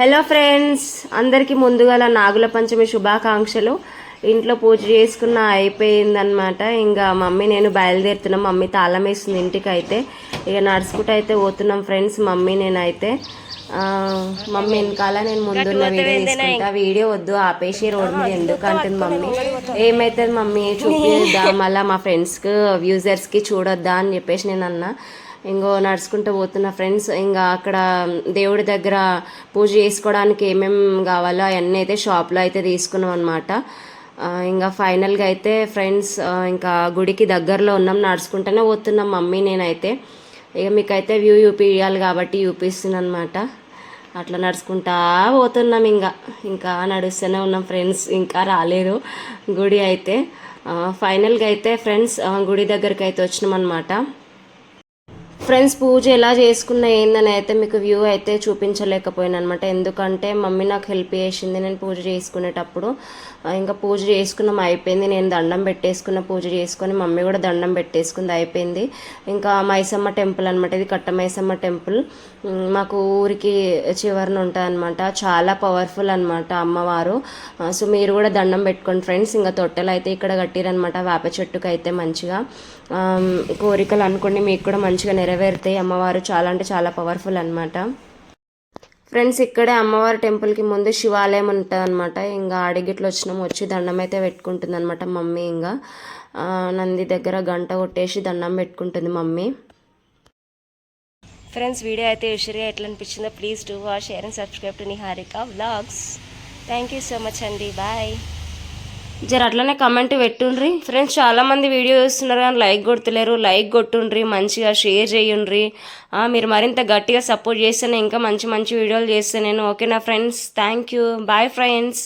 Hello friends అందరికీ ముందుగా నాగుల పంచమి శుభాకాంక్షలు. ఇంట్లో పూజ చేసుకున్న అయిపోయిందనమాట ఇంకా మమ్మీ నేను బయలుదేరుతున్నాం. మమ్మీ తాళం వేస్తుంది ఇంటికి అయితే ఇక నడుచుకుంటూ అయితే పోతున్నాం ఫ్రెండ్స్ మమ్మీ నేనైతే. మమ్మీ వెనకాల నేను ముందున్న వీడియో తీసుకుంటా. వీడియో వద్దు ఆపేసి రోడ్ మీద ఎందుకు అంటుంది మమ్మీ? ఏమైతుంది మమ్మీ? చూపిద్దా. మళ్ళీ మా ఫ్రెండ్స్కి వ్యూజర్స్కి చూడొద్దా అని చెప్పేసి నేను అన్నా. ఇంకో నడుచుకుంటూ పోతున్న ఫ్రెండ్స్ ఇంకా అక్కడ దేవుడి దగ్గర పూజ చేసుకోవడానికి ఏమేమి కావాలో అవన్నీ అయితే షాప్లో అయితే తీసుకున్నాం అనమాట ఇంకా ఫైనల్గా అయితే ఫ్రెండ్స్ ఇంకా గుడికి దగ్గరలో ఉన్నాం నడుచుకుంటూనే పోతున్నాం మమ్మీ నేనైతే. ఇక మీకైతే వ్యూ చూపించాలి కాబట్టి చూపిస్తున్నాను అనమాట అట్లా నడుచుకుంటా పోతున్నాం ఇంకా ఇంకా నడుస్తూనే ఉన్నాం ఫ్రెండ్స్ ఇంకా రాలేరు గుడి అయితే. ఫైనల్గా అయితే ఫ్రెండ్స్ గుడి దగ్గరికి అయితే వచ్చినాం అనమాట ఫ్రెండ్స్ పూజ ఎలా చేసుకున్న ఏందని అయితే మీకు వ్యూ అయితే చూపించలేకపోయాను అనమాట ఎందుకంటే మమ్మీ నాకు హెల్ప్ చేసింది నేను పూజ చేసుకునేటప్పుడు. ఇంకా పూజ చేసుకున్నాం అయిపోయింది. నేను దండం పెట్టేసుకున్న పూజ చేసుకొని మమ్మీ కూడా దండం పెట్టేసుకుంది అయిపోయింది. ఇంకా మైసమ్మ టెంపుల్ అనమాట ఇది కట్ట మైసమ్మ టెంపుల్. మాకు ఊరికి చివరన ఉంటుంది అనమాట చాలా పవర్ఫుల్ అనమాట అమ్మవారు. సో మీరు కూడా దండం పెట్టుకోండి ఫ్రెండ్స్ ఇంకా తొట్టెలు అయితే ఇక్కడ కట్టిరనమాట వేప చెట్టుకు అయితే మంచిగా కోరికలు అనుకోండి మీకు కూడా మంచిగా నెరవేరుతాయి. అమ్మవారు చాలా అంటే చాలా పవర్ఫుల్ అనమాట ఫ్రెండ్స్ ఇక్కడే అమ్మవారి టెంపుల్కి ముందు శివాలయం ఉంటుంది అనమాట ఇంకా అడిగిట్లు వచ్చినాము వచ్చి దండం అయితే పెట్టుకుంటుంది అనమాట మమ్మీ ఇంకా. నంది దగ్గర గంట కొట్టేసి దండం పెట్టుకుంటుంది మమ్మీ. ఫ్రెండ్స్ వీడియో అయితే ఉషరిగా ఎట్లా అనిపించిందో please do watch share and subscribe to Niharika vlogs thank you so much అండి. బాయ్ జర అట్లనే కమెంట్ పెట్టుండ్రి. ఫ్రెండ్స్ చాలామంది వీడియో చూస్తున్నారు కానీ లైక్ కొడుతులేరు. లైక్ కొట్టుండ్రి మంచిగా షేర్ చేయండ్రి. మీరు మరింత గట్టిగా సపోర్ట్ చేస్తేనే ఇంకా మంచి మంచి వీడియోలు చేస్తే నేను ఓకేనా friends thank you bye friends